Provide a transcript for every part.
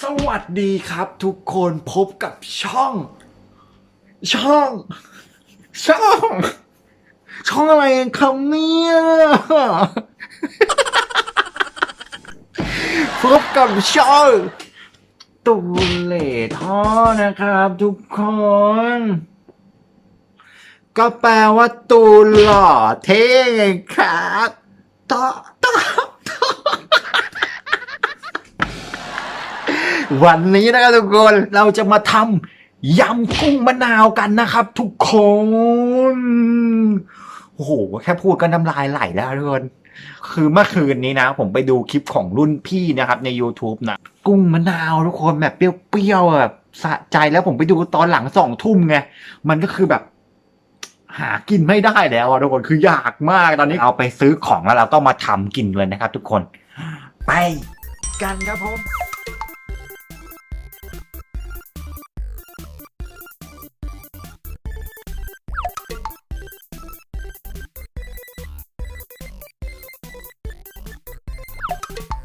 สวัสดีครับทุกคนพบกับช่อง ช่อง ช่อง ช่องอะไรกันครับเนี่ยพบกับช่องตูเล่ท่อนะครับทุกคน ก็แปลว่าตูหล่อเท่ไงครับต่อต่อ วันนี้นะครับทุกคนเราจะมาทำยำกุ้งมะนาวกันนะครับ ทุกคนโอ้โหแค่พูดก็น้ำลายไหลแล้วทุกคนคือเมื่อคืนนี้นะ ผมไปดูคลิปของรุ่นพี่นะครับ ใน YouTube นะ กุ้งมะนาวทุกคนแบบเปรี้ยวๆแบบสะใจแล้วผมไปดูตอนหลังสองทุ่มไง มันก็คือแบบ หากินไม่ได้แล้วทุกคนคืออยากมากตอนนี้เอาไปซื้อของแล้วเราก็มาทำกินเลยนะครับ ทุกคน ไปกันครับผม Bye.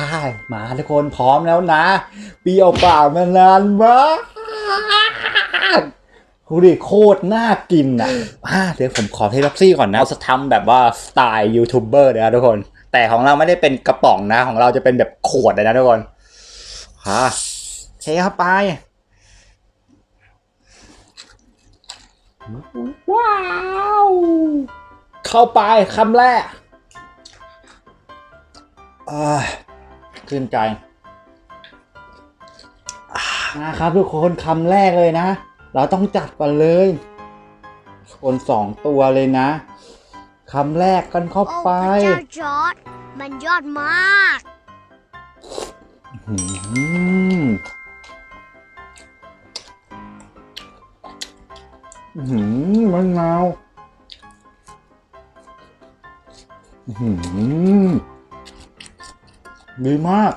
ฮ่ามาทุกคนพร้อมแล้วนะเปรี้ยวปากมานานมากดูดิโคตรน่ากินอะอ่าเดี๋ยวผมขอเทล็อกซี่ก่อนนะเราจะทำแบบว่าสไตล์ยูทูบเบอร์เลยนะทุกคน แต่ของเราไม่ได้เป็นกระป๋องนะ ของเราจะเป็นแบบขวดเลยนะทุกคนฮ่าเทเข้าไปว้าว เข้าไปคำแรกอ่า ชื่นใจอ่านะครับทุกคนคำแรกเลยนะ เราต้องจัดก่อนเลยคนสองตัวเลยนะคำแรกกันเข้าโอ้ไปพระเจ้าจอร์ดมันยอดมากอืมอื้อหืมมะนาวอื้อหืม ดีมาก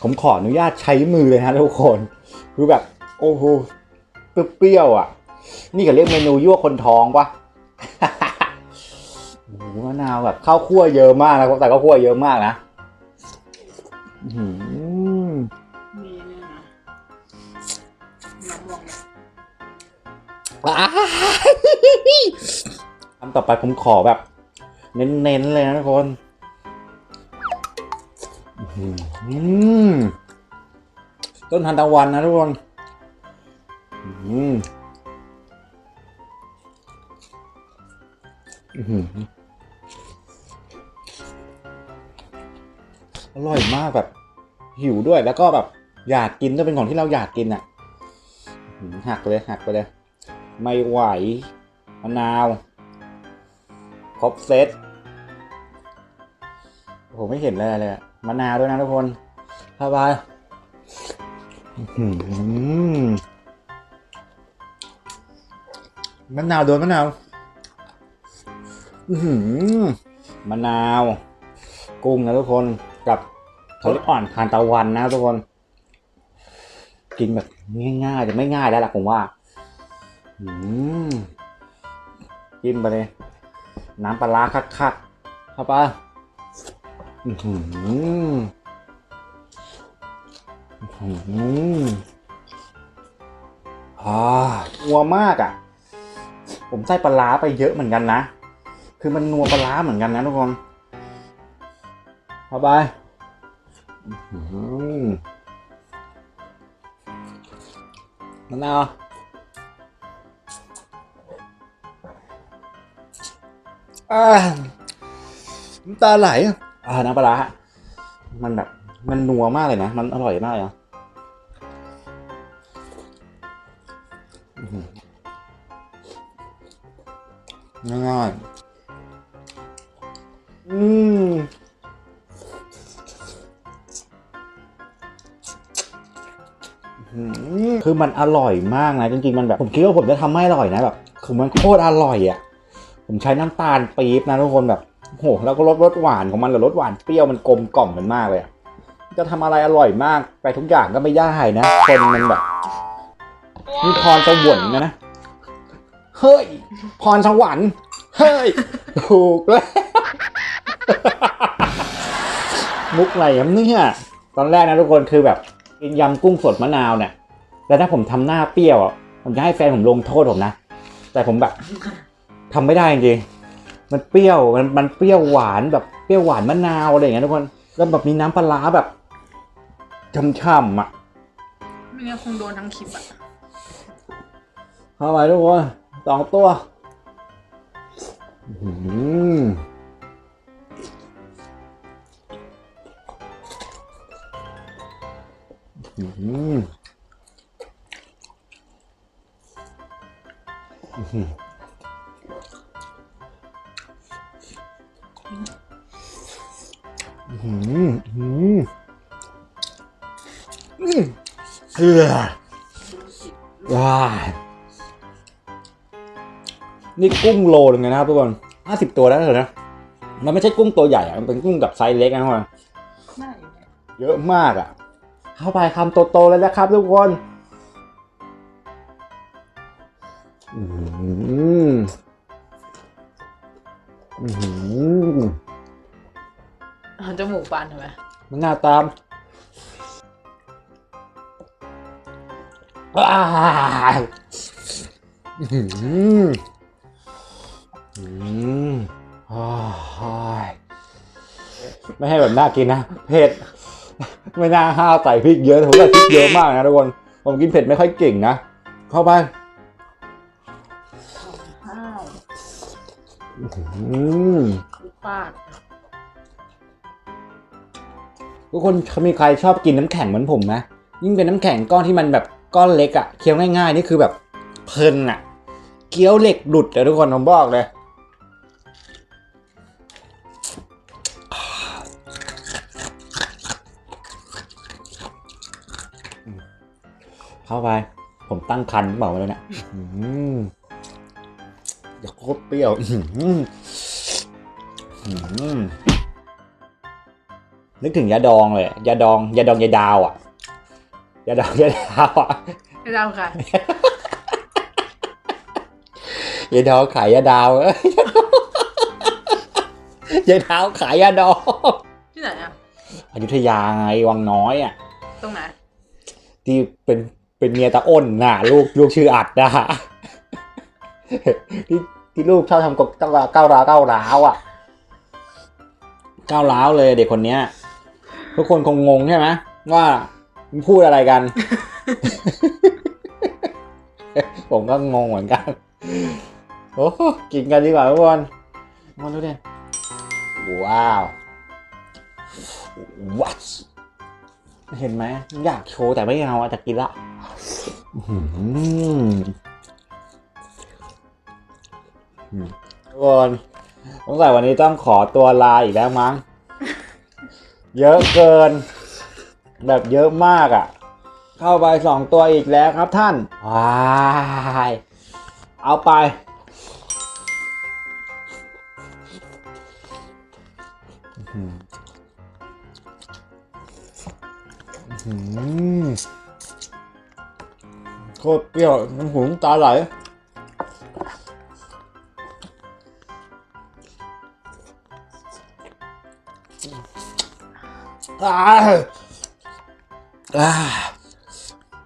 ผมขออนุญาตใช้มือเลยนะทุกคน คือแบบ โอ้โหเปรี้ยวๆอะ นี่ก็เรียกเมนูยั่วคนท้องปะโอ้โหมะนาวแบบข้าวคั่วเยอะมากนะครับแต่ข้าวคั่วเยอะมากนะอื้อหือมีเนี่ยนะน้ำลงว้ายคำต่อไปผมขอแบบ เน้นๆเลยนะทุกคนอื้อหือ ต้นทันตะวันนะทุกคนอร่อยมากแบบ หิวด้วยแล้วก็แบบ อยากกินด้วยเป็นของที่เราอยากกินอะหักเลยหักไปเลย ไม่ไหวมะนาว ครบเซต โอ้โหไม่เห็นเลยเลยอะมะนาวด้วยนะทุกคนเข้าไปอื้อหือมะนาวโดนมะนาวมะนาว กุ้งนะทุกคนกับเขาอ่อนทานตะวันนะทุกคน กินแบบง่ายๆแต่ไม่ง่ายแล้วล่ะผมว่าอืมกินไปเลย น้ำปลาร้าคักๆเข้าไป อือหืออื้อหืออ่านัวมากอะ ผมใส่ปลาร้าไปเยอะเหมือนกันนะ คือมันนัวปลาร้าเหมือนกันนะทุกคนเข้าไปอื้อหือมะนาวอ่าน้ำตาไหล อ่าน้ำปลามันแบบ มันนัวมากเลยนะ มันอร่อยมากเลยนะอื้อหือง่ายอืมอื้อหือคือมันอร่อยมากนะจริงๆมันแบบผมคิดว่าผมจะทำไม่อร่อยนะแบบคือมันโคตรอร่อยอะ ผมใช้น้ำตาลปี๊บนะทุกคนแบบ โอ้โหแล้วก็รสรสหวานของมันเลยรสหวานเปรี้ยวมันกลมกล่อมกันมากเลยจะทำอะไรอร่อยมากไปทุกอย่างก็ไม่ได้นะคนมันแบบมีพรสวรรค์นะนะเฮ้ยพรสวรรค์เฮ้ยถูกแล้วมุกอะไรครับเนี่ยตอนแรกนะทุกคนคือแบบกินยำกุ้งสดมะนาวเนี่ยแล้วถ้าผมทำหน้าเปรี้ยวอะผมจะให้แฟนผมลงโทษผมนะ แต่ผมแบบทำไม่ได้จริง มันเปรี้ยวมันมันเปรี้ยวหวานแบบเปรี้ยวหวานมะนาวอะไรอย่างเงี้ยทุกคนแล้วแบบมีน้ำปลาร้าแบบช่ำๆอะไม่งั้นคงโดนทั้งคลิปอะเข้าไปทุกคนสองตัวอื้อหืออื้ อหืออื้อหืออื้อหืออื้อหืออื้อเออว้านี่กุ้งโลนึงเลยนะครับทุกคนห้าสิบตัวแล้วเถอะนะ มันไม่ใช่กุ้งตัวใหญ่อะมันเป็นกุ้งแบบไซส์เล็กนะทุกคนได้เยอะมากอะเข้าไปคำโตๆเลยนะครับทุกคน อืมอืม เอาจมูกบานทำไมมันหน้าตามอ้าวอืมอืมอ้ายไม่ให้แบบน่ากินนะ เผ็ด ไม่น่าห้าวใส่พริกเยอะผมใส่พริกเยอะมากนะทุกคน ผมกินเผ็ดไม่ค่อยเก่งนะ เข้าไปอ้าวอืมคือปาก ทุกคนมีใครชอบกินน้ำแข็งเหมือนผมไหมยิ่งเป็นน้ำแข็งก้อนที่มันแบบก้อนเล็กอะเคี้ยวง่ายๆ นี่คือแบบเพลินอะเคี้ยวเหล็กหลุดเลยทุกคนผมบอกเลยเข้าไป ผมตั้งคันเปล่าแล้วเนี่ยอือย่าโคตรเปรี้ยวอื้อหืออื้อหือ นึกถึงยาดองเลยยาดองยาดองยาดาวอะยาดองยาดาวอะไม่ได้ค่ะยาดองขายยาดาวเอ้ยยาดาวขายยาดองที่ไหนอะอยุธยาไงวังน้อยอะตรงไหนที่เป็นเป็นเมียตาอ้นน่ะ ลูกลูกชื่ออัดนะที่ที่ลูกชอบทำกับก้าวร้าวก้าวร้าวก้าวร้าวอะก้าวร้าวเลยเด็กคนเนี้ย ทุกคนคงงงใช่ไหมว่ามันพูดอะไรกัน ผมก็งงเหมือนกัน โอ้โหกินกันดีกว่าทุกคนมาดูดิว้าววัดเห็นไหมอยากโชว์แต่ไม่เอาอะแต่กินละอื้อหือทุกคนสงสัยวันนี้ต้องขอตัวลาอีกแล้วมั้ง เยอะเกิน แบบเยอะมากอะ่ะ เข้าไปสองตัวอีกแล้วครับท่านว้ายเอาไปอื้อหือโคตรเปรี้ยวน้ำหูน้ำตาไหล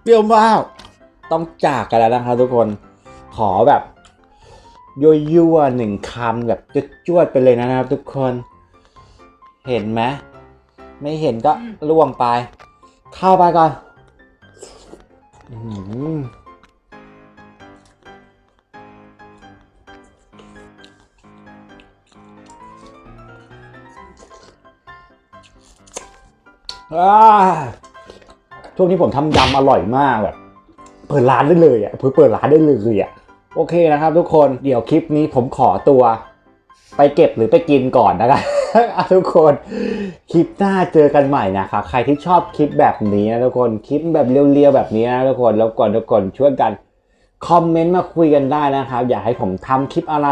เปรี้ยวมาก ต้องจากกันแล้วนะครับทุกคน ขอแบบยั่วยั่วๆหนึ่งคำแบบจวดๆไปเลยนะครับทุกคน เห็นไหมไม่เห็นก็ล่วงไป เข้าไปก่อน อื้อ ออ่าช่วงนี้ผมทำยำอร่อยมากแบบ เปิดร้านได้เลยอะเพิ่เปิดร้านได้เลยอะโอเคนะครับ ทุกคนเดี๋ยวคลิปนี้ผมขอตัว ไปเก็บหรือไปกินก่อนนะครับทุกคนคลิปหน้าเจอกันใหม่นะครับใครที่ชอบคลิปแบบนี้นะทุกคนคลิปแบบเรียวๆแบบนี้นะทุกคนแล้วก่อนทุกคนช่วยกันคอมเมนต์มาคุยกันได้นะครับ อยากให้ผมทำคลิปอะไร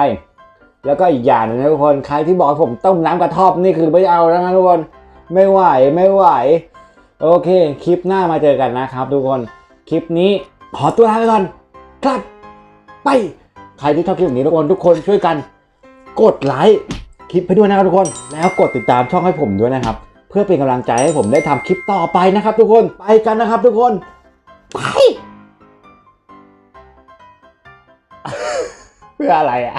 แล้วก็อีกอย่างนึงนะทุกคนใครที่บอกผมต้มน้ำกระท่อมนี่คือไม่เอาแล้วนะทุกคน ไม่ไหวไม่ไหว โอเค คลิปหน้ามาเจอกันนะครับทุกคน คลิปนี้ขอตัวลาไปก่อนครับไป ใครที่ชอบคลิปแบบนี้ทุกคนทุกคนช่วยกัน กดไลค์คลิปให้ด้วยนะครับทุกคน แล้วกดติดตามช่องให้ผมด้วยนะครับ เพื่อเป็นกำลังใจให้ผมได้ทำคลิปต่อไปนะครับ ทุกคนไปกันนะครับ ทุกคนไปเพื่ออะไรอะ